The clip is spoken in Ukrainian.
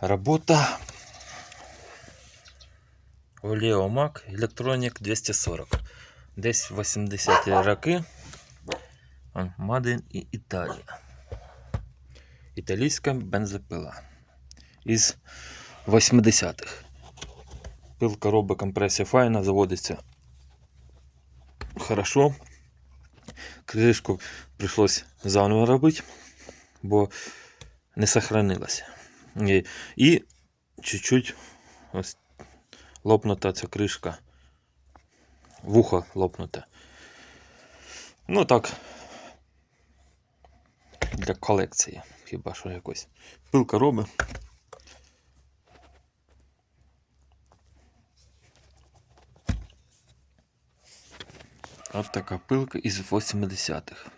Toyota Oleomac Electronic 240. Десь 80-ті роки. Made in Italia. Італійська бензопила. Із 80-х. Пилка робить компресія файна, заводиться хорошо. Кришку прийшлось заново робити, бо не сохранилася. І, і чуть-чуть ось лопнута ця кришка. Вухо лопнуте. Ну так. Для колекції. Хіба що якось. Пилка робить. От така пилка із 80-х.